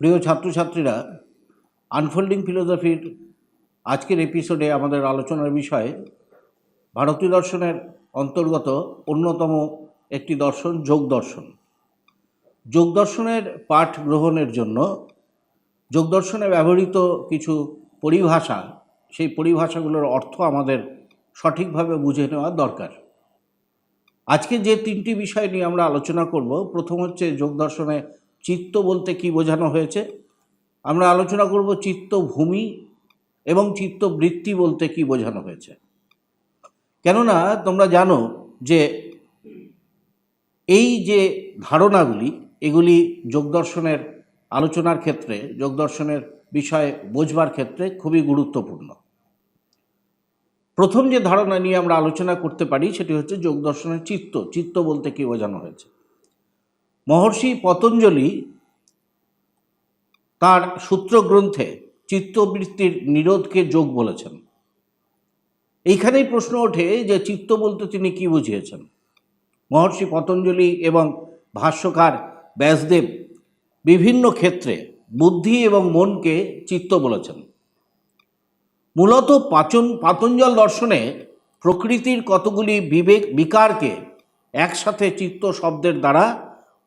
প্রিয় ছাত্রছাত্রীরা আনফোল্ডিং ফিলোসফির আজকের এপিসোডে আমাদের আলোচনার বিষয় ভারতীয় দর্শনের অন্তর্গত অন্যতম একটি দর্শন, যোগ দর্শন। যোগ দর্শনের পাঠ গ্রহণের জন্য যোগ দর্শনে ব্যবহৃত কিছু পরিভাষা, সেই পরিভাষাগুলোর অর্থ আমাদের সঠিকভাবে বুঝে নেওয়া দরকার। আজকে যে তিনটি বিষয় নিয়ে আমরা আলোচনা করব, প্রথম হচ্ছে যোগ দর্শনে চিত্ত বলতে কি বোঝানো হয়েছে। আমরা আলোচনা করব চিত্ত ভূমি এবং চিত্ত বৃত্তি বলতে কি বোঝানো হয়েছে। কেননা তোমরা জানো যে এই যে ধারণাগুলি, এগুলি যোগদর্শনের আলোচনার ক্ষেত্রে যোগদর্শনের বিষয় বোঝবার ক্ষেত্রে খুবই গুরুত্বপূর্ণ। প্রথম যে ধারণা নিয়ে আমরা আলোচনা করতে পারি সেটি হচ্ছে যোগদর্শনের চিত্ত চিত্ত বলতে কি বোঝানো হয়েছে। মহর্ষি পতঞ্জলি তার সূত্রগ্রন্থে চিত্তবৃত্তির নিরোধকে যোগ বলেছেন। এইখানেই প্রশ্ন ওঠে যে চিত্ত বলতে তিনি কি বুঝিয়েছেন? মহর্ষি পতঞ্জলি এবং ভাষ্যকার ব্যাসদেব বিভিন্ন ক্ষেত্রে বুদ্ধি এবং মনকে চিত্ত বলেছেন। মূলত পাচন, পাতঞ্জল দর্শনে প্রকৃতির কতগুলি বিবেক, বিকারকে একসাথে চিত্ত শব্দের দ্বারা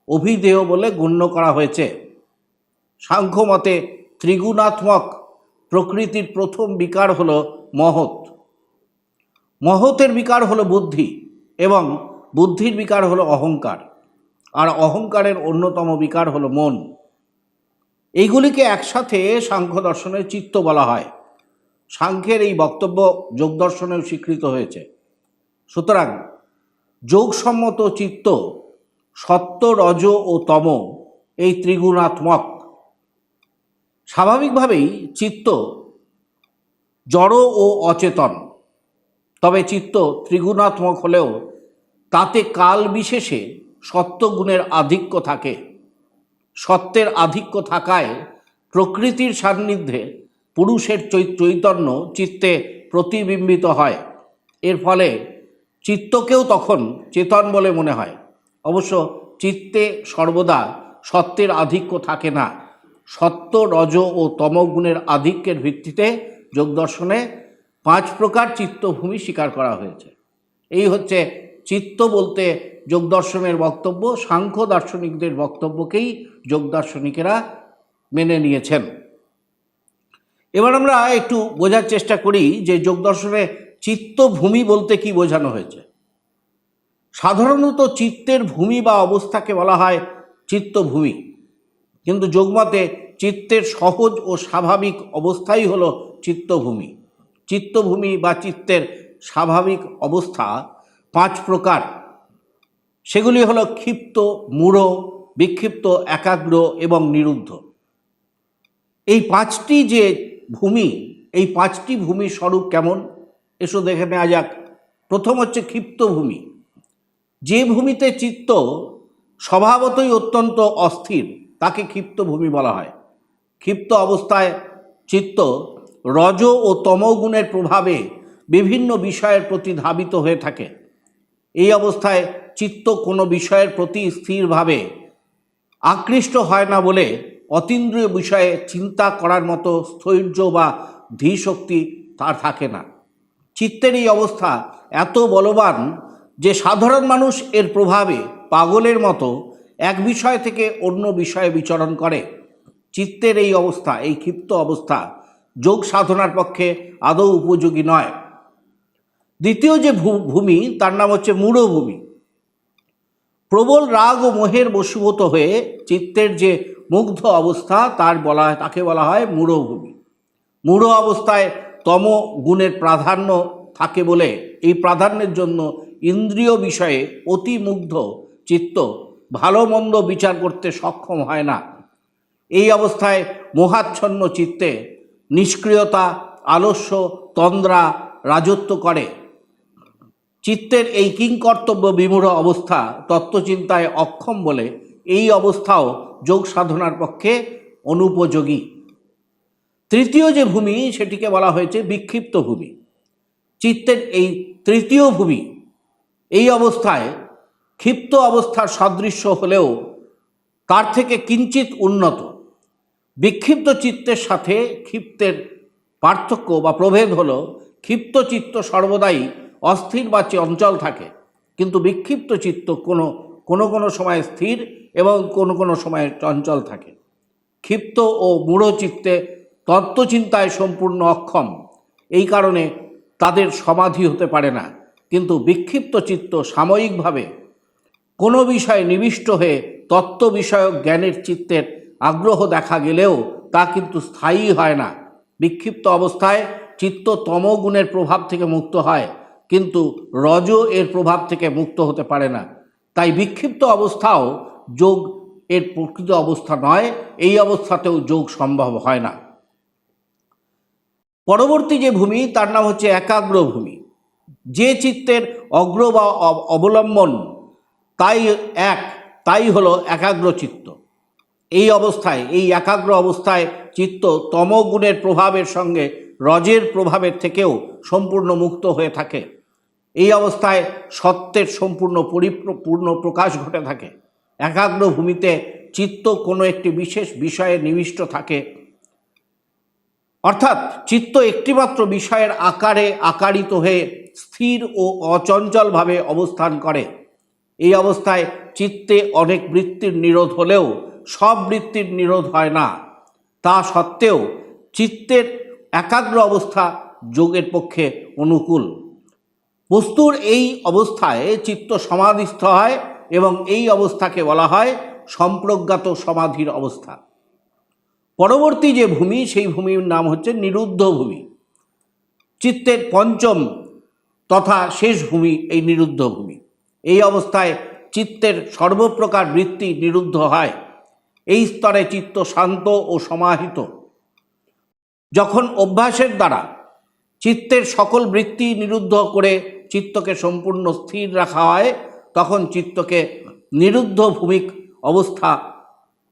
অভিধেয় বলে গণ্য করা হয়েছে। সাংখ্য মতে ত্রিগুণাত্মক প্রকৃতির প্রথম বিকার হল মহৎ। মহতের বিকার হলো বুদ্ধি এবং বুদ্ধির বিকার হলো অহংকার। আর অহংকারের অন্যতম বিকার হলো মন। এইগুলিকে একসাথে সাংখ্য দর্শনের চিত্ত বলা হয়। সাংখ্যের এই বক্তব্য যোগ দর্শনেও স্বীকৃত হয়েছে। সুতরাং যোগসম্মত চিত্ত, সত্য, রজ ও তম এই ত্রিগুণাত্মক। স্বাভাবিকভাবেই চিত্ত জড় ও অচেতন। তবে চিত্ত ত্রিগুণাত্মক হলেও তাতে কাল বিশেষে সত্যগুণের আধিক্য থাকে। সত্যের আধিক্য থাকায় প্রকৃতির সান্নিধ্যে পুরুষের চৈতন্য চিত্তে প্রতিবিম্বিত হয়। এর ফলে চিত্তকেও তখন চেতন বলে মনে হয়। অবশ্য চিত্তে সর্বদা সত্যের আধিক্য থাকে না। সত্য, রজ ও তমগুণের আধিক্যের ভিত্তিতে যোগদর্শনে পাঁচ প্রকার চিত্তভূমি স্বীকার করা হয়েছে। এই হচ্ছে চিত্ত বলতে যোগদর্শনের বক্তব্য, সাংখ্য দার্শনিকদের বক্তব্যকেই যোগদার্শনিকেরা মেনে নিয়েছেন। এবার আমরা একটু বোঝার চেষ্টা করি যে যোগদর্শনে চিত্তভূমি বলতে কি বোঝানো হয়েছে। সাধারণত চিত্তের ভূমি বা অবস্থাকে বলা হয় চিত্তভূমি। কিন্তু যোগমতে চিত্তের সহজ ও স্বাভাবিক অবস্থাই হলো চিত্তভূমি। চিত্তভূমি বা চিত্তের স্বাভাবিক অবস্থা পাঁচ প্রকার। সেগুলি হলো ক্ষিপ্ত, মূঢ়, বিক্ষিপ্ত, একাগ্র এবং নিরুদ্ধ। এই পাঁচটি যে ভূমি, এই পাঁচটি ভূমি স্বরূপ কেমন? এসো দেখে নেওয়া যাক। প্রথম হচ্ছে ক্ষিপ্ত ভূমি। যে ভূমিতে চিত্ত স্বভাবতই অত্যন্ত অস্থির, তাকে ক্ষিপ্ত ভূমি বলা হয়। ক্ষিপ্ত অবস্থায় চিত্ত রজ ও তমগুণের প্রভাবে বিভিন্ন বিষয়ের প্রতি ধাবিত হয়ে থাকে। এই অবস্থায় চিত্ত কোনো বিষয়ের প্রতি স্থিরভাবে আকৃষ্ট হয় না বলে অতীন্দ্রিয় বিষয়ে চিন্তা করার মতো স্থৈর্য বা ধীশক্তি তার থাকে না। চিত্তের এই অবস্থা এত বলবান যে সাধারণ মানুষ এর প্রভাবে পাগলের মতো এক বিষয় থেকে অন্য বিষয়ে বিচরণ করে। চিত্তের এই অবস্থা, এই ক্ষিপ্ত অবস্থা যোগ সাধনার পক্ষে আদৌ উপযোগী নয়। দ্বিতীয় যে ভূমি, তার নাম হচ্ছে মূঢ়ভূমি। প্রবল রাগ ও মোহের বশীভূত হয়ে চিত্তের যে মুগ্ধ অবস্থা, তার বলা হয়, তাকে বলা হয় মূঢ়ভূমি মূঢ় অবস্থায় তম গুণের প্রাধান্য থাকে বলে এই প্রাধান্যের জন্য ইন্দ্রিয় বিষয়ে অতি মুগ্ধ চিত্ত ভালো মন্দ বিচার করতে সক্ষম হয় না। এই অবস্থায় মোহাচ্ছন্ন চিত্তে নিষ্ক্রিয়তা, আলস্য, তন্দ্রা রাজত্ব করে। চিত্তের এই কিংকর্তব্য বিমূঢ় অবস্থা তত্ত্বচিন্তায় অক্ষম বলে এই অবস্থাও যোগ সাধনার পক্ষে অনুপযোগী। তৃতীয় যে ভূমি, সেটিকে বলা হয়েছে বিক্ষিপ্ত ভূমি। চিত্তের এই তৃতীয় ভূমি, এই অবস্থায় ক্ষিপ্ত অবস্থার সদৃশ্য হলেও তার থেকে কিঞ্চিত উন্নত। বিক্ষিপ্ত চিত্তের সাথে ক্ষিপ্তের পার্থক্য বা প্রভেদ হল, ক্ষিপ্ত চিত্ত সর্বদাই অস্থির বা চঞ্চল থাকে। কিন্তু বিক্ষিপ্ত চিত্ত কোনো কোনো কোনো সময় স্থির এবং কোনো কোনো সময় চঞ্চল থাকে। ক্ষিপ্ত ও মূঢ় চিত্তে তত্ত্বচিন্তায় সম্পূর্ণ অক্ষম। এই কারণে তাদের সমাধি হতে পারে না। কিন্তু বিক্ষিপ্ত চিত্ত সাময়িকভাবে কোনো বিষয়ে নিবিষ্ট হয়ে তত্ত্ব বিষয়ক জ্ঞানের চিত্তের আগ্রহ দেখা গেলেও তা কিন্তু স্থায়ী হয় না। বিক্ষিপ্ত অবস্থায় চিত্ত তমগুণের প্রভাব থেকে মুক্ত হয়। কিন্তু রজ এর প্রভাব থেকে মুক্ত হতে পারে না। তাই বিক্ষিপ্ত অবস্থাও যোগ এর প্রকৃত অবস্থা নয়, এই অবস্থাতেও যোগ সম্ভব হয় না। পরবর্তী যে ভূমি, তার নাম হচ্ছে একাগ্র ভূমি। যে চিত্তের অগ্র বা অব- অবলম্বন, তাই এক, তাই হলো একাগ্র চিত্ত। এই অবস্থায়, এই একাগ্র অবস্থায় চিত্ত তমগুণের প্রভাবের সঙ্গে রজের প্রভাবের থেকেও সম্পূর্ণ মুক্ত হয়ে থাকে। এই অবস্থায় সত্যের সম্পূর্ণ পরিপূর্ণ প্রকাশ ঘটে থাকে। একাগ্র ভূমিতে চিত্ত কোনো একটি বিশেষ বিষয়ে নিবিষ্ট থাকে। অর্থাৎ চিত্ত একটিমাত্র বিষয়ের আকারে আকারিত হয়ে স্থির ও অচঞ্চলভাবে অবস্থান করে। এই অবস্থায় চিত্তে অনেক বৃত্তির নিরোধ হলেও সব বৃত্তির নিরোধ হয় না। তা সত্ত্বেও চিত্তের একাগ্র অবস্থা যোগের পক্ষে অনুকূল। বস্তুর এই অবস্থায় চিত্ত সমাধিস্থ হয় এবং এই অবস্থাকে বলা হয় সম্প্রজ্ঞাত সমাধির অবস্থা। পরবর্তী যে ভূমি, সেই ভূমির নাম হচ্ছে নিরুদ্ধ ভূমি। চিত্তের পঞ্চম তথা শেষ ভূমি এই নিরুদ্ধ ভূমি। এই অবস্থায় চিত্তের সর্বপ্রকার বৃত্তি নিরুদ্ধ হয়। এই স্তরে চিত্ত শান্ত ও সমাহিত। যখন অভ্যাসের দ্বারা চিত্তের সকল বৃত্তি নিরুদ্ধ করে চিত্তকে সম্পূর্ণ স্থির রাখা হয়, তখন চিত্তকে নিরুদ্ধ ভূমিক অবস্থা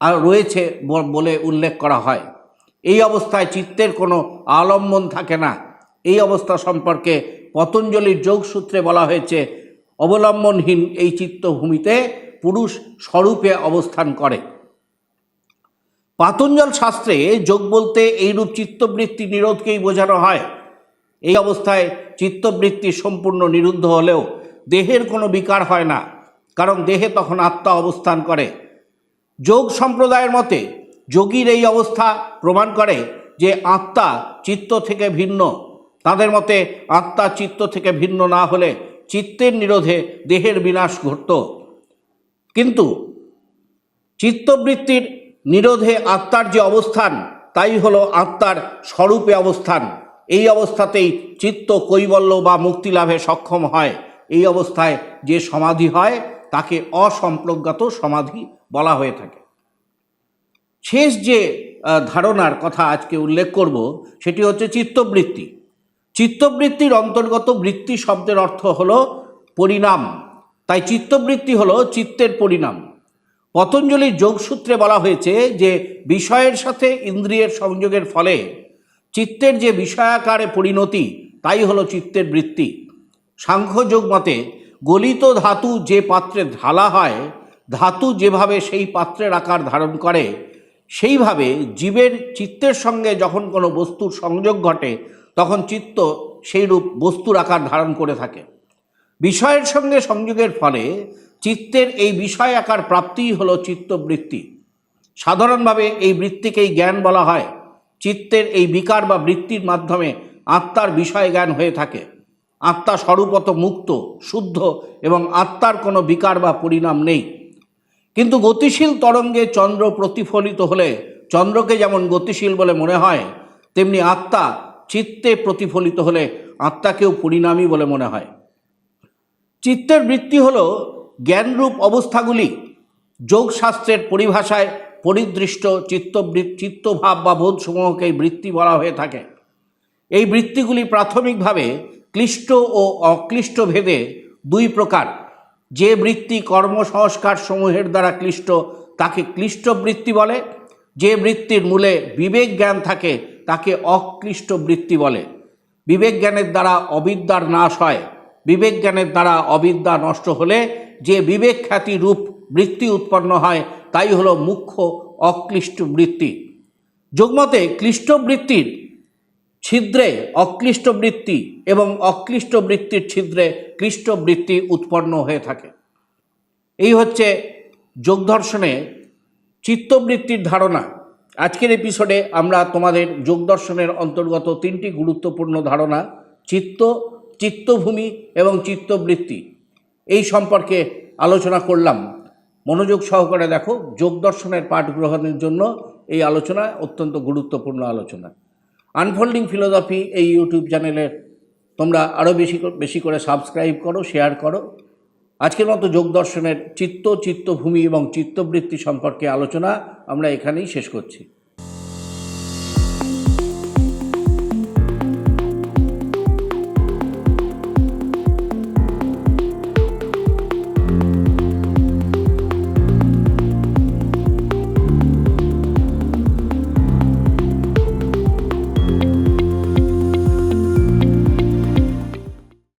আর রয়েছে বলে উল্লেখ করা হয়। এই অবস্থায় চিত্তের কোনো আলম্বন থাকে না। এই অবস্থা সম্পর্কে পতঞ্জলির যোগসূত্রে বলা হয়েছে, অবলম্বনহীন এই চিত্তভূমিতে পুরুষ স্বরূপে অবস্থান করে। পাতঞ্জল শাস্ত্রে যোগ বলতে এইরূপ চিত্তবৃত্তি নিরোধকেই বোঝানো হয়। এই অবস্থায় চিত্তবৃত্তি সম্পূর্ণ নিরুদ্ধ হলেও দেহের কোনো বিকার হয় না, কারণ দেহে তখন আত্মা অবস্থান করে। যোগ সম্প্রদায়ের মতে যোগীর এই অবস্থা প্রমাণ করে যে আত্মা চিত্ত থেকে ভিন্ন। তাদের মতে আত্মা চিত্ত থেকে ভিন্ন না হলে চিত্তের নিরোধে দেহের বিনাশ ঘটত। কিন্তু চিত্তবৃত্তির নিরোধে আত্মার যে অবস্থান, তাই হলো আত্মার স্বরূপে অবস্থান। এই অবস্থাতেই চিত্ত কৈবল্য বা মুক্তি লাভে সক্ষম হয়। এই অবস্থায় যে সমাধি হয়, তাকে অসম্প্রজ্ঞাত সমাধি বলা হয়ে থাকে। শেষ যে ধারণার কথা আজকে উল্লেখ করব, সেটি হচ্ছে চিত্তবৃত্তি। চিত্তবৃত্তির অন্তর্গত বৃত্তি শব্দের অর্থ হলো পরিণাম। তাই চিত্তবৃত্তি হলো চিত্তের পরিণাম। পতঞ্জলির যোগসূত্রে বলা হয়েছে যে, বিষয়ের সাথে ইন্দ্রিয়ের সংযোগের ফলে চিত্তের যে বিষয়াকারে পরিণতি, তাই হলো চিত্তের বৃত্তি। সাংখ্যযোগ মতে, গলিত ধাতু যে পাত্রে ঢালা হয়, ধাতু যেভাবে সেই পাত্রের আকার ধারণ করে, সেইভাবে জীবের চিত্তের সঙ্গে যখন কোনো বস্তুর সংযোগ ঘটে, তখন চিত্ত সেইরূপ বস্তুর আকার ধারণ করে থাকে। বিষয়ের সঙ্গে সংযোগের ফলে চিত্তের এই বিষয় আকার প্রাপ্তিই হলো চিত্তবৃত্তি। সাধারণভাবে এই বৃত্তিকেই জ্ঞান বলা হয়। চিত্তের এই বিকার বা বৃত্তির মাধ্যমে আত্মার বিষয় জ্ঞান হয়ে থাকে। আত্মা স্বরূপত মুক্ত, শুদ্ধ এবং আত্মার কোনো বিকার বা পরিণাম নেই। কিন্তু গতিশীল তরঙ্গে চন্দ্র প্রতিফলিত হলে, চন্দ্রকে যেমন গতিশীল বলে মনে হয়, তেমনি আত্মা চিত্তে প্রতিফলিত হলে আত্মাকেও পরিণামী বলে মনে হয়। চিত্তের বৃত্তি হল জ্ঞানরূপ অবস্থাগুলি যোগশাস্ত্রের পরিভাষায় পরিদৃষ্ট চিত্তবৃত্ত চিত্তভাব বা বোধসমূহকে বৃত্তি বলা হয়ে থাকে। এই বৃত্তিগুলি প্রাথমিকভাবে ক্লিষ্ট ও অক্লিষ্ট ভেদে দুই প্রকার। যে বৃত্তি কর্মসংস্কার সমূহের দ্বারা ক্লিষ্ট, তাকে ক্লিষ্ট বৃত্তি বলে। যে বৃত্তির মূলে বিবেক জ্ঞান থাকে, তাকে অক্লিষ্ট বৃত্তি বলে। বিবেক জ্ঞানের দ্বারা অবিদ্যার নাশ হয়। বিবেক জ্ঞানের দ্বারা অবিদ্যা নষ্ট হলে যে বিবেক খ্যাতি রূপ বৃত্তি উৎপন্ন হয় তাই হলো মুখ্য অক্লিষ্ট বৃত্তি যোগমতে ক্লিষ্ট বৃত্তির ছিদ্রে অক্লিষ্ট বৃত্তি এবং অক্লিষ্ট বৃত্তির ছিদ্রে ক্লিষ্ট বৃত্তি উৎপন্ন হয়ে থাকে। এই হচ্ছে যোগ দর্শনে চিত্তবৃত্তির ধারণা। আজকের এপিসোডে আমরা তোমাদের যোগ দর্শনের অন্তর্গত তিনটি গুরুত্বপূর্ণ ধারণা, চিত্ত, চিত্তভূমি এবং চিত্তবৃত্তি এই সম্পর্কে আলোচনা করলাম। মনোযোগ সহকারে দেখো, যোগ দর্শনের পাঠ গ্রহণের জন্য এই আলোচনা অত্যন্ত গুরুত্বপূর্ণ আলোচনা। আনফোল্ডিং ফিলোসফি এই ইউটিউব চ্যানেলের তোমরা আরও বেশি বেশি করে সাবস্ক্রাইব করো শেয়ার করো। আজকের মতো যোগ দর্শনের চিত্ত, চিত্তভূমি এবং চিত্তবৃত্তি সম্পর্কে আলোচনা আমরা এখানেই শেষ করছি।